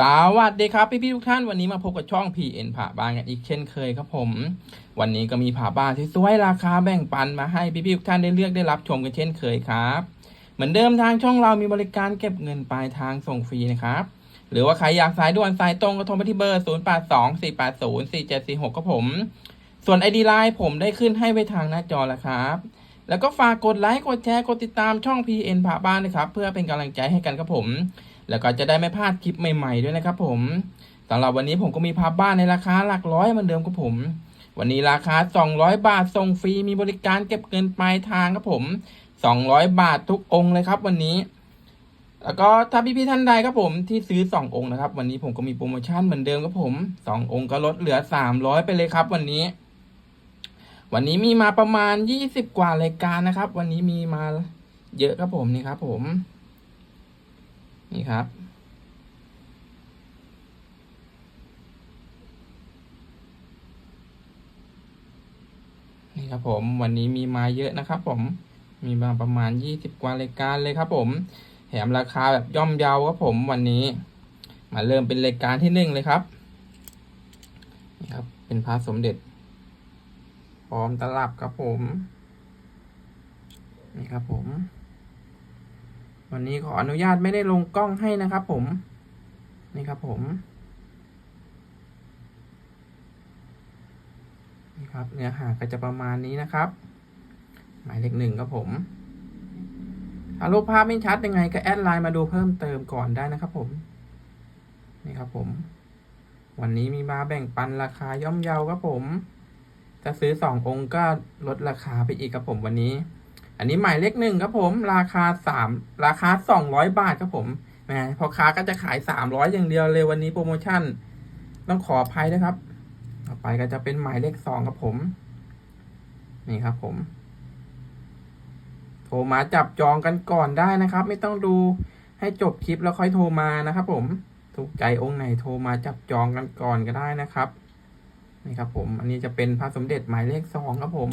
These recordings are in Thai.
สวัสดีครับพี่พี่ทุกท่านวันนี้มาพบกับช่อง PN ผ่าบ้านกันอีกเช่นเคยครับผม วันนี้ก็มีผ่าบ้านที่สวยราคาแบ่งปันมาให้พี่พี่ทุกท่านได้เลือกได้รับชมกันเช่นเคยครับ เหมือนเดิมทางช่องเรามีบริการเก็บเงินปลายทางส่งฟรีนะครับ หรือว่าใครอยากสายด่วนสายตรงก็โทรมาที่เบอร์ 0 8 2 4 8 0 4 7 4 6ครับผม ส่วน ID Line ผมได้ขึ้นให้ไว้ทางหน้าจอแล้วครับ แล้วก็ฝากกดไลค์กดแชร์กดติดตามช่อง PN ผ่าบ้านนะครับเพื่อเป็นกำลังใจให้กันครับผม แล้วก็จะได้ไม่พลาดคลิปใหม่ ๆ ด้วยนะครับผมสำหรับวันนี้ผมก็มีภาพบ้านในราคาหลักร้อยเหมือนเดิมครับผม วันนี้ราคา 200 บาทส่งฟรีมีบริการเก็บเงินปลายทางครับผม 200 บาททุกองค์เลยครับ วันนี้แล้วก็ถ้าพี่ๆท่านใดครับผมที่ซื้อ 2 องค์นะครับ วันนี้ผมก็มีโปรโมชั่นเหมือนเดิมครับผม 2 องค์ก็ลดเหลือ 300 ไปเลยครับ วันนี้ วันนี้มีมาประมาณ 20 กว่ารายการนะครับ วันนี้มีมาเยอะครับผมนี่ครับผม นี่ครับ นี่ครับผมวันนี้มีมาเยอะนะครับผมมีมาประมาณยี่สิบกว่ารายการเลยครับ ผมแถมราคาแบบย่อมเยาครับผมวันนี้ มาเริ่มเป็นรายการที่หนึ่งเลยครับนี่ครับ เป็นพระสมเด็จพร้อมตลับครับผม นี่ครับผม วันนี้ขออนุญาตไม่ได้ลงกล้องให้นะครับผม นี่ครับผมนี่ครับเนื้อหาก็จะประมาณนี้นะครับ หมายเลขหนึ่งครับผมถ้ารูปภาพไม่ชัดยังไงก็แอดไลน์มาดูเพิ่มเติมก่อนได้นะครับผม นี่ครับผม วันนี้มีมาแบ่งปันราคาย่อมเยาครับผมถ้าซื้อสององค์ก็ลดราคาไปอีกครับผมวันนี้ อันนี้หมายเลขหนึ่งครับผม ราคาสามราคาสองร้อยบาทครับผมแหมพอค้าก็จะขายสามร้อยอย่างเดียวเลยวันนี้โปรโมชั่น ต้องขออภัยนะครับ ต่อไปก็จะเป็นหมายเลขสองครับผม นี่ครับผม โทรมาจับจองกันก่อนได้นะครับ ไม่ต้องดูให้จบคลิปแล้วค่อยโทรมานะครับผมถูกใจองค์ไหนโทรมาจับจองกันก่อนก็ได้นะครับนี่ครับผม อันนี้จะเป็นพระสมเด็จหมายเลขสองครับผม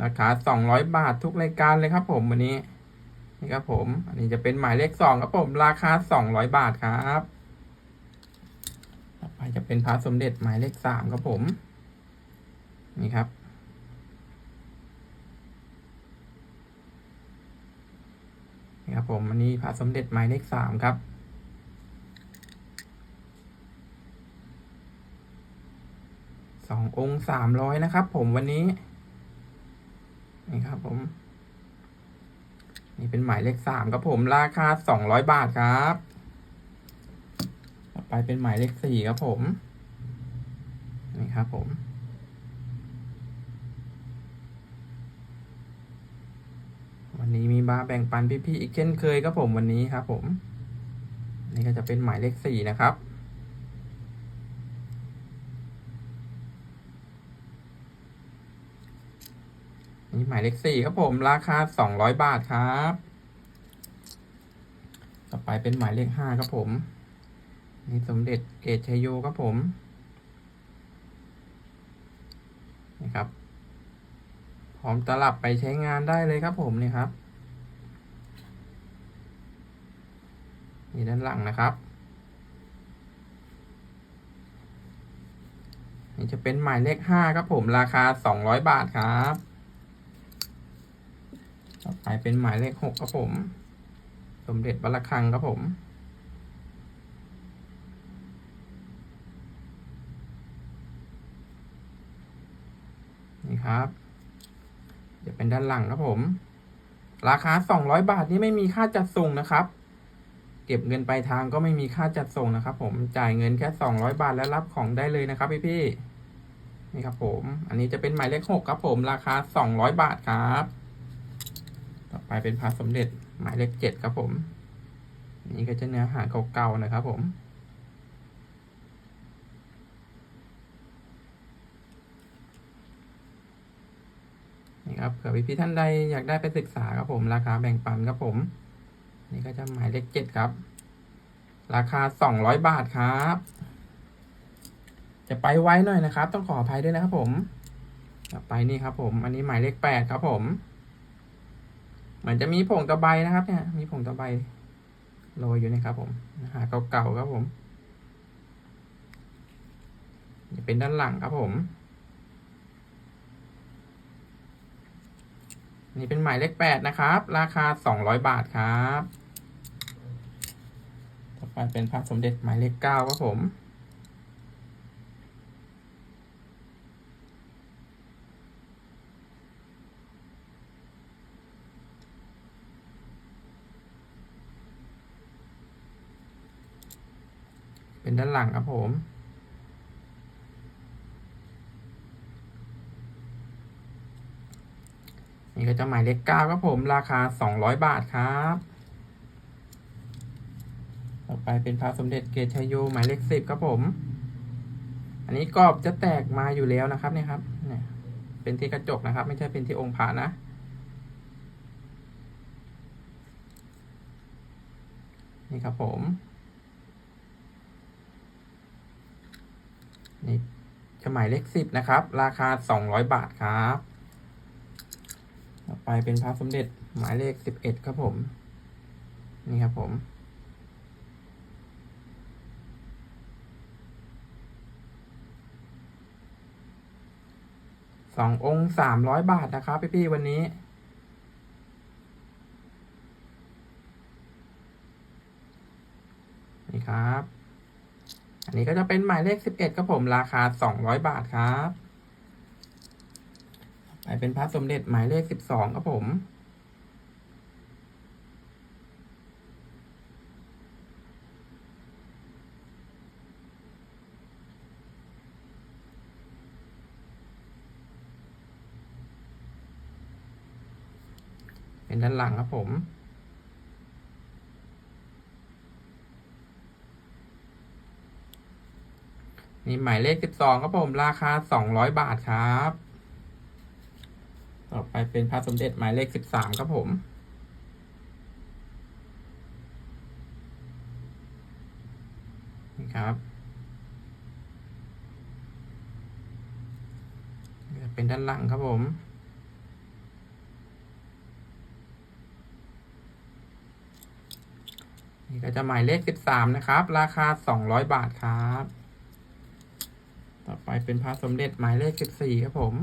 ราคาสองร้อยบาททุกรายการเลยครับ ผมวันนี้นี่ครับผม อันนี้จะเป็นหมายเลขสองครับผม ราคาสองร้อยบาทครับต่อไปจะเป็นพระสมเด็จหมายเลขสามครับผม นี่ครับนี่ครับผมอันนี้พระสมเด็จหมายเลขสามครับสององค์สามร้อยนะครับ ผมวันนี้ ผม นี่เป็นหมายเลขสามครับผมราคาสองร้อยบาทครับ ต่อไปเป็นหมายเลขสี่ครับผม นี่ครับผมวันนี้มีมาแบ่งปันพี่ๆอีกเช่นเคยครับผมวันนี้ครับผม นี่ก็จะเป็นหมายเลขสี่นะครับ มายเลขสี่ครับผมราคาสองร้อยบาทครับ ต่อไปเป็นหมายเลขห้าครับผมนี่สมเด็จเกตชัยโยครับผมนี่ครับพร้อมตลับไปใช้งานได้เลยครับผมนี่ครับนี่ด้านหลังนะครับนี่จะเป็นหมายเลขห้าครับผมราคาสองร้อยบาทครับ ต่อไปเป็นหมายเลขหกครับผม สมเด็จวัลคังครับผมนี่ครับจะเป็นด้านหลังครับผม ราคาสองร้อยบาทนี่ไม่มีค่าจัดส่งนะครับ เก็บเงินปลายทางก็ไม่มีค่าจัดส่งนะครับ ผมจ่ายเงินแค่สองร้อยบาทแล้วรับของได้เลยนะครับพี่พี่นี่ครับผม อันนี้จะเป็นหมายเลขหกครับผม ราคาสองร้อยบาทครับ ต่อไปเป็นพระสมเด็จหมายเลขเจ็ดครับผม นี่ก็จะเนื้อหาเก่าๆนะครับผมนี่ครับเผื่อพี่ๆท่านใดอยากได้ไปศึกษาครับผมราคาแบ่งปันครับผม นี่ก็จะหมายเลขเจ็ดครับ ราคาสองร้อยบาทครับ จะไปไว้หน่อยนะครับ ต้องขออภัยด้วยนะครับผม ต่อไปนี่ครับผม อันนี้หมายเลขแปดครับผม เหมือนจะมีผงตะไบนะครับ เนี่ย มีผงตะไบโรยอยู่นี่ครับ ผม หาเก่าๆครับผมนี่เป็นด้านหลังครับผม นี่เป็นหมายเลขแปดนะครับ ราคาสองร้อยบาทครับ ต่อไปเป็นพระสมเด็จหมายเลขเก้าครับผม เป็นด้านหลังครับผม นี่ก็จะหมายเลขเก้าครับผม ราคาสองร้อยบาทครับ ต่อไปเป็นพระสมเด็จเกตชยโยหมายเลขสิบครับผม อันนี้กรอบจะแตกมาอยู่แล้วนะครับเนี่ยครับเนี่ยเป็นที่กระจกนะครับ ไม่ใช่เป็นที่องค์พระนะนี่ครับผม นี่จะหมายเลขสิบนะครับ ราคาสองร้อยบาทครับ ต่อไปเป็นพระสมเด็จหมายเลขสิบเอ็ดครับผม นี่ครับผมสององค์สามร้อยบาทนะครับ พี่พี่ๆวันนี้ นี่ครับ อันนี้ก็จะเป็นหมายเลขสิบเอ็ดครับผมราคาสองร้อยบาทครับไปเป็นพระสมเด็จหมายเลขสิบสองครับผมเป็นด้านหลังครับผม นี่หมายเลขสิบสองครับผมราคาสองร้อยบาทครับ ต่อไปเป็นพระสมเด็จหมายเลขสิบสามครับผม นี่ครับเป็นด้านหลังครับผมนี่ก็จะหมายเลขสิบสามนะครับ ราคาสองร้อยบาทครับ ต่อไปเป็นพระสมเด็จหมายเลขสิบสี่ครับผม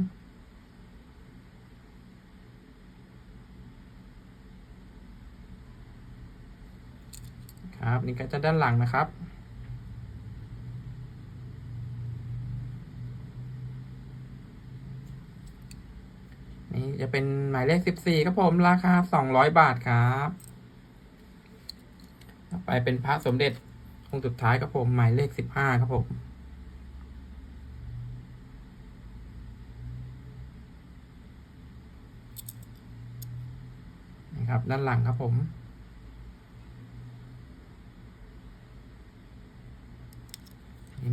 ครับ นี่ก็จะด้านหลังนะครับนี่จะเป็นหมายเลขสิบสี่ครับผม ราคาสองร้อยบาทครับ ต่อไปเป็นพระสมเด็จองค์สุดท้ายครับผม หมายเลขสิบห้าครับผม ครับ ด้านหลังครับผม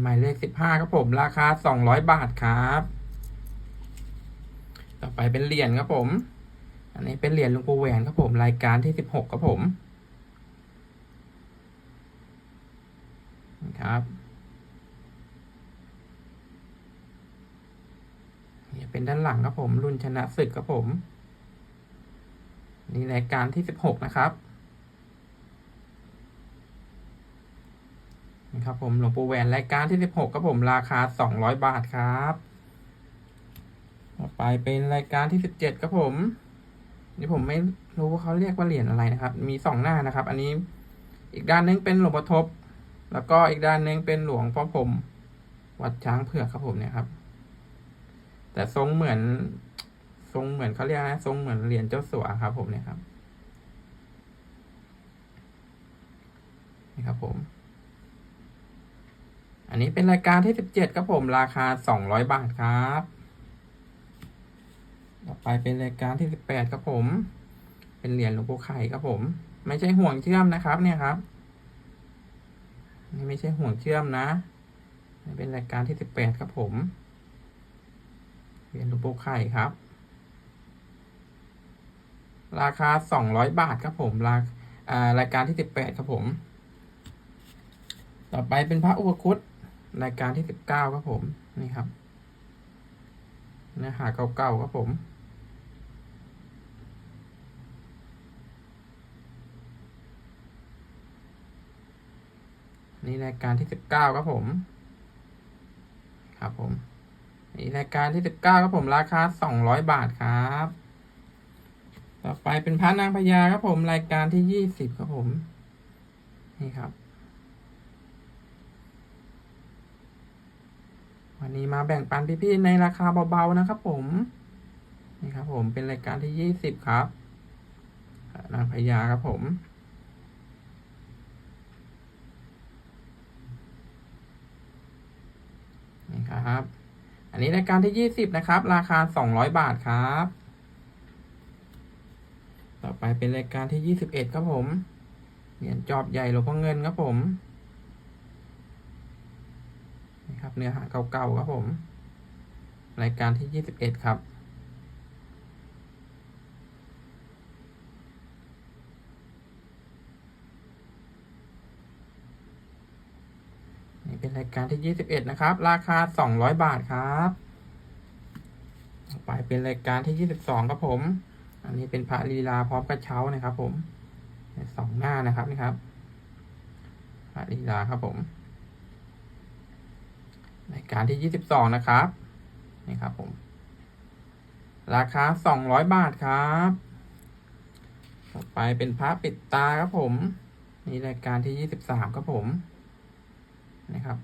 หมายเลขสิบห้าครับผม ราคาสองร้อยบาทครับ ต่อไปเป็นเหรียญครับผม อันนี้เป็นเหรียญหลวงปู่แหวนครับผม รายการที่สิบหกครับผมครับนี่เป็นด้านหลังครับผม รุ่นชนะศึกครับผม นี่รายการที่สิบหกนะครับนะครับผมหลวงปู่แหวนรายการที่สิบหกครับผมราคาสองร้อยบาทครับต่อไปเป็นรายการที่สิบเจ็ดครับผมนี่ผมไม่รู้ว่าเขาเรียกว่าเหรียญอะไรนะครับ มีสองหน้านะครับ อันนี้อีกด้านนึงเป็นหลวงพ่อทบ แล้วก็อีกด้านนึงเป็นหลวงพ่อผม วัดช้างเผือกครับผมเนี่ยครับ แต่ทรงเหมือน ทรงเหมือนเขาเรียกนะทรงเหมือนเหรียญเจ้าสัวครับ ผมเนี่ยครับนี่ครับผม อันนี้เป็นรายการที่สิบเจ็ดครับผมราคาสองร้อยบาทครับ ต่อไปเป็นรายการที่สิบแปดครับผม เป็นเหรียญหลวงปู่ไข่ครับผม ไม่ใช่ห่วงเชื่อมนะครับเนี่ยครับนี่ไม่ใช่ห่วงเชื่อมนะนี่เป็นรายการที่สิบแปดครับผมเหรียญหลวงปู่ไข่ครับ ราคาสองร้อยบาทครับผมรารายการที่สิบแปดครับผม ต่อไปเป็นพระอุปคุตรายการที่สิบเก้าครับผม นี่ครับเนื้อหาเก่าๆครับผมนนี่รายการที่สิบเก้าครับผม ครับผม นี่รายการที่สิบเก้าครับผม ราคาสองร้อยบาทครับ ต่อไปเป็นพระนางพญาครับผมรายการที่ยี่สิบครับผม นี่ครับ วันนี้มาแบ่งปันพี่ๆในราคาเบาๆนะครับผม นี่ครับผมเป็นรายการที่ยี่สิบครับนางพญาครับผมนี่ครับ อันนี้รายการที่ยี่สิบนะครับ ราคาสองร้อยบาทครับ ไปเป็นรายการที่ยี่สิบเอ็ดครับผมเหรียญจอบใหญ่หลวงพ่อเงินครับผมนี่ครับเนื้อหาเก่าๆครับผม รายการที่ยี่สิบเอ็ดครับนี่เป็นรายการที่ยี่สิบเอ็ดนะครับ ราคาสองร้อยบาทครับ ต่อไปเป็นรายการที่ยี่สิบสองครับผม อันนี้เป็นพระลีลาพร้อมกระเช้านะครับ ผมสองหน้านะครับนี่ครับพระลีลาครับผมรายการที่ยี่สิบสองนะครับนี่ครับผม ราคาสองร้อยบาทครับต่อไปเป็นพระปิดตาครับผมนี่รายการที่ยี่สิบสามครับผมนะครับ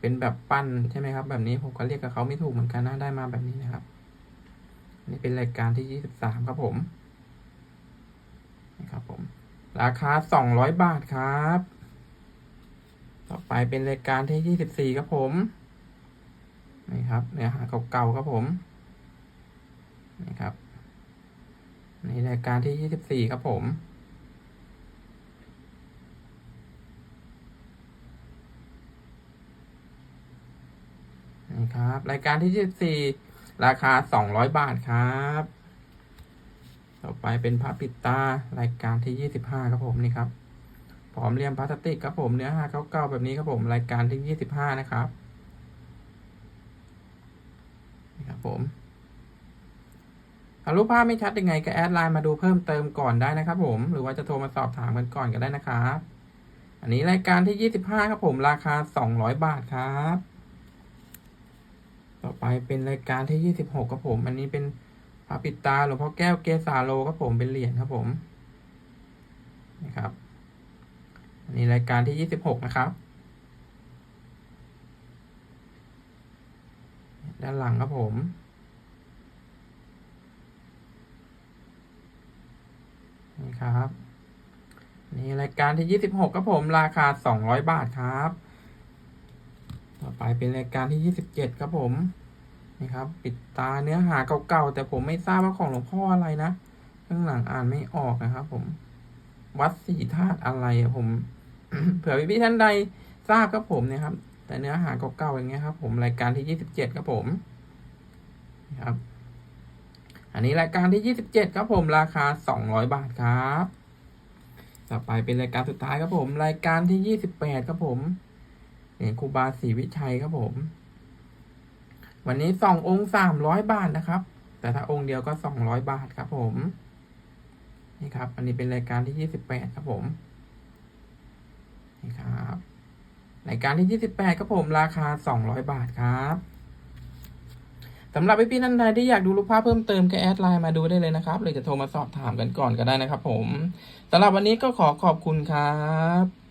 เป็นแบบปั้นใช่ไหมครับ แบบนี้ผมก็เรียกกับเขาไม่ถูกเหมือนกันนะได้มาแบบนี้นะครับ นี่เป็นรายการที่ยี่สิบสามครับผมนี่ครับผม ราคาสองร้อยบาทครับ ต่อไปเป็นรายการที่ยี่สิบสี่ครับผมนี่ครับเนื้อหาเก่าๆครับผมนี่ครับนี่รายการที่ยี่สิบสี่ครับผมนี่ครับ รายการที่ยี่สิบสี่ ราคาสองร้อยบาทครับ ต่อไปเป็นพระปิดตารายการที่ยี่สิบห้าครับผมนี่ครับพร้อมเรียมพลาสติกครับผมเนื้อหาเก่าๆแบบนี้ครับผมรายการที่ยี่สิบห้านะครับนี่ครับผมถ้ารูปภาพไม่ชัดยังไงก็แอดไลน์มาดูเพิ่มเติมก่อนได้นะครับผม หรือว่าจะโทรมาสอบถามกันก่อนก็ได้นะครับ อันนี้รายการที่ยี่สิบห้าครับผม ราคาสองร้อยบาทครับ ต่อไปเป็นรายการที่ยี่สิบหกครับผม อันนี้เป็นพระปิดตาหลวงพ่อแก้วเกสาโลครับผมเป็นเหรียญครับผมนะครับ อันนี้รายการที่ยี่สิบหกนะครับ ด้านหลังครับผมนี่ครับ นี่รายการที่ยี่สิบหกครับผมราคาสองร้อยบาทครับ ต่อไปเป็นรายการที่ยี่สิบเจ็ดครับผมนี่ครับปิดตาเนื้อหาเก่าๆแต่ผมไม่ทราบว่าของหลวงพ่ออะไรนะข้างหลังอ่านไม่ออกนะครับผม วัดสี่ธาตุอะไรผมเผื่อพี่ๆท่านใดทราบครับผมนี่ยครับ แต่เนื้อหาเก่าๆอย่างเงี้ยครับ ผมรายการที่ยี่สิบเจ็ดครับผมนี่ครับ อันนี้รายการที่ยี่สิบเจ็ดครับผมราคาสองร้อยบาทครับ ต่อไปเป็นรายการสุดท้ายครับผม รายการที่ยี่สิบแปดครับผม เหรียญครูบาศรีวิชัยครับผม วันนี้สององค์สามร้อยบาทนะครับ แต่ถ้าองค์เดียวก็สองร้อยบาทครับผม นี่ครับ อันนี้เป็นรายการที่ยี่สิบแปดครับผม นี่ครับรายการที่ยี่สิบแปดครับผม ราคาสองร้อยบาทครับสำหรับพี่ๆท่านใดที่อยากดูรูปภาพเพิ่มเติมก็แอดไลน์มาดูได้เลยนะครับ หรือจะโทรมาสอบถามกันก่อนก็ได้นะครับผมสำหรับวันนี้ก็ขอขอบคุณครับ